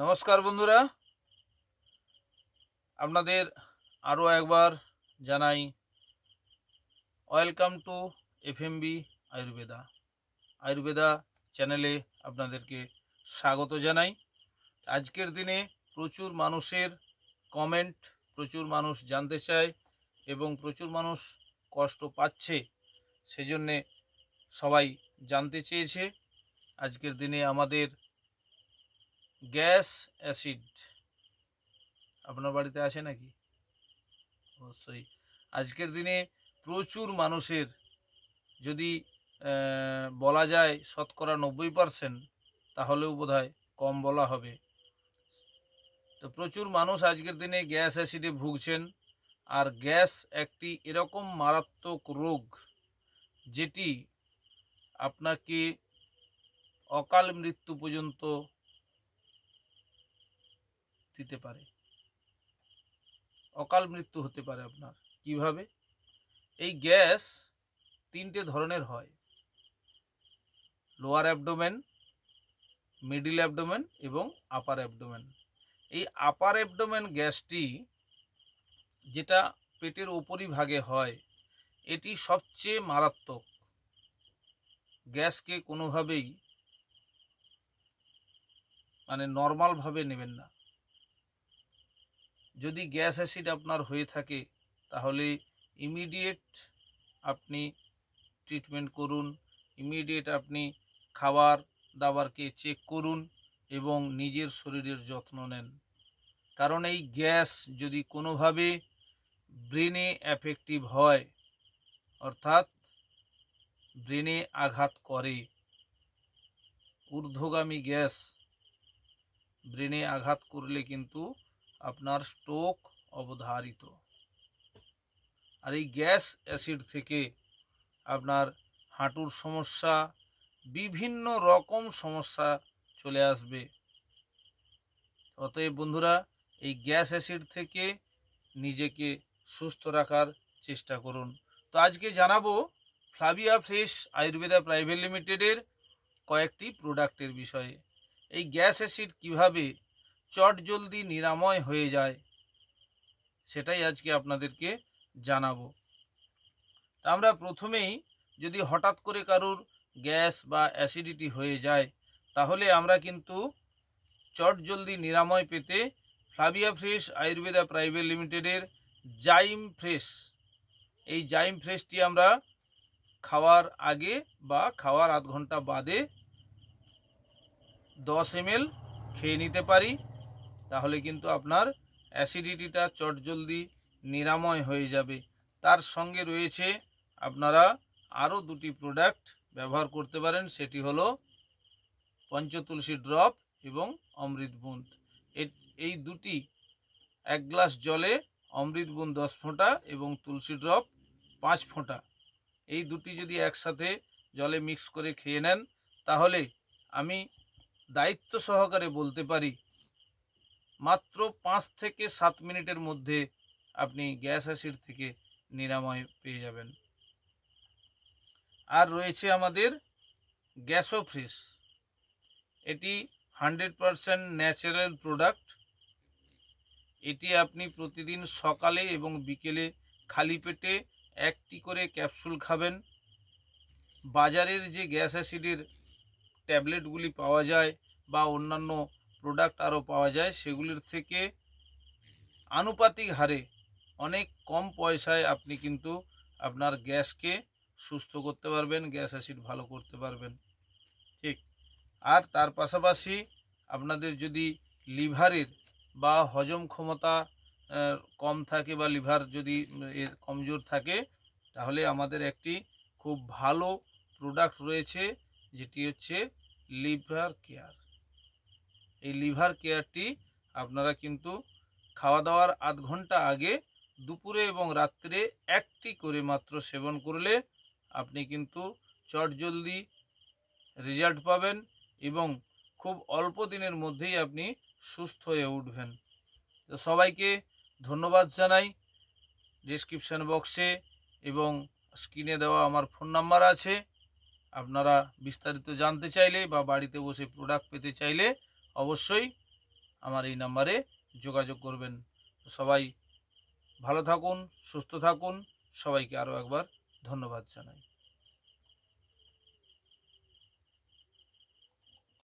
নমস্কার বন্ধুরা। আপনাদের আরও একবার জানাই, welcome to FMB Ayurveda. Ayurveda চ্যানেলে আপনাদেরকে স্বাগত জানাই। আজকের দিনে প্রচুর মানুষের কমেন্ট, প্রচুর মানুষ জানতে চায় এবং প্রচুর মানুষ কষ্ট পাচ্ছে, সেজন্যে সবাই জানতে চেয়েছে। আজকের দিনে আমাদের গ্যাস অ্যাসিড। আপনার বাড়িতে আছে নাকি? অবশ্যই। আজকের দিনে প্রচুর মানুষের যদি বলা যায় শতকরা নব্বই পার্সেন্ট তাহলেও বোধহয় কম বলা হবে। তো প্রচুর মানুষ আজকের দিনে গ্যাস অ্যাসিডে ভুগছেন। আর গ্যাস একটি এরকম মারাত্মক রোগ, যেটি আপনাকে অকাল মৃত্যু পর্যন্ত দিতে পারে। অকাল মৃত্যু হতে পারে আপনার। কীভাবে? এই গ্যাস তিনটে ধরনের হয়। লোয়ার অ্যাবডোমেন মিডিল অ্যাবডোমেন এবং আপার অ্যাবডোমেন এই আপার অ্যাবডোমেন গ্যাসটি যেটা পেটের ওপরিভাগে হয়, এটি সবচেয়ে মারাত্মক। গ্যাসকে কোনোভাবেই মানে নর্মালভাবে নেবেন না। যদি গ্যাস অ্যাসিড আপনার হয়ে থাকে, তাহলে ইমিডিয়েট আপনি ট্রিটমেন্ট করুন ইমিডিয়েট আপনি খাবার দাবারকে চেক করুন এবং নিজের শরীরের যত্ন নেন। কারণ এই গ্যাস যদি কোনোভাবে ব্রেনে অ্যাফেক্টিভ হয়, অর্থাৎ ব্রেনে আঘাত করে, ঊর্ধ্বগামী গ্যাস ব্রেনে আঘাত করলে কিন্তু আপনার স্ট্রোক অবধারিত। আর এই গ্যাস অ্যাসিড থেকে আপনার হাঁটুর সমস্যা, বিভিন্ন রকম সমস্যা চলে আসবে। অতএব বন্ধুরা, এই গ্যাস অ্যাসিড থেকে নিজেকে সুস্থ রাখার চেষ্টা করুন। তো আজকে জানাব ফ্লাভিয়া ফ্রেশ আয়ুর্বেদা প্রাইভেট লিমিটেডের কয়েকটি প্রোডাক্টের বিষয়ে। এই গ্যাস অ্যাসিড কীভাবে চট জলদি নিরাময় হয়ে যায়। সেটাই আজকে আপনাদেরকে জানাব। আমরা প্রথমেই যদি হঠাৎ করে কারুর গ্যাস বা অ্যাসিডিটি হয়ে যায়, তাহলে আমরা কিন্তু চট জলদি নিরাময় পেতে ফ্লাভিয়া ফ্রেশ আয়ুর্বেদা প্রাইভেট লিমিটেডের জাইম ফ্রেশ, এই জাইম ফ্রেশটি আমরা খাওয়ার আগে বা খাওয়ার আধ ঘণ্টা বাদে দশ এমএল খেয়ে নিতে পারি। তাহলে কিন্তু আপনার অ্যাসিডিটিটা চটজলদি নিরাময় হয়ে যাবে। তার সঙ্গে রয়েছে আপনারা আরও দুটি প্রোডাক্ট ব্যবহার করতে পারেন, সেটি হলো পঞ্চতুলসী ড্রপ এবং অমৃত বুন্দ। এই দুটি এক গ্লাস জলে অমৃত বুন্দ দশ ফোঁটা এবং তুলসী ড্রপ পাঁচ ফোঁটা। এই দুটি যদি একসাথে জলে মিক্স করে খেয়ে নেন, তাহলে আমি দায়িত্ব সহকারে বলতে পারি মাত্র পাঁচ থেকে সাত মিনিটের মধ্যে আপনি গ্যাস অ্যাসিড থেকে নিরাময় পেয়ে যাবেন। আর রয়েছে আমাদের গ্যাসো ফ্রেশ এটি হান্ড্রেড পারসেন্ট ন্যাচারাল প্রোডাক্ট। এটি আপনি প্রতিদিন সকালে এবং বিকেলে খালি পেটে একটি করে ক্যাপসুল খাবেন। বাজারের যে গ্যাস অ্যাসিডের ট্যাবলেটগুলি পাওয়া যায় বা অন্যান্য প্রোডাক্ট আরও পাওয়া যায়, সেগুলির থেকে আনুপাতিক হারে অনেক কম পয়সায় আপনি কিন্তু আপনার গ্যাসকে সুস্থ করতে পারবেন, গ্যাস অ্যাসিড ভালো করতে পারবেন। ঠিক। আর তার পাশাপাশি আপনাদের যদি লিভারের বা হজম ক্ষমতা কম থাকে বা লিভার যদি এর কমজোর থাকে, তাহলে আমাদের একটি খুব ভালো প্রোডাক্ট রয়েছে, যেটি হচ্ছে লিভার কেয়ার। এই লিভার কেয়ারটি আপনারা কিন্তু খাওয়া দাওয়ার আধ ঘণ্টা আগে দুপুরে এবং রাত্রে একটি করে মাত্র সেবন করলে আপনি কিন্তু চটজলদি রেজাল্ট পাবেন এবং খুব অল্প দিনের মধ্যেই আপনি সুস্থ হয়ে উঠবেন। তো সবাইকে ধন্যবাদ জানাই। ডিসক্রিপশান বক্সে এবং স্ক্রিনে দেওয়া আমার ফোন নাম্বার আছে। আপনারা বিস্তারিত জানতে চাইলে বা বাড়িতে বসে প্রোডাক্ট পেতে চাইলে অবশ্যই আমার এই নাম্বারে যোগাযোগ করবেন। সবাই ভালো থাকুন, সুস্থ থাকুন। সবাইকে আরও একবার ধন্যবাদ জানাই।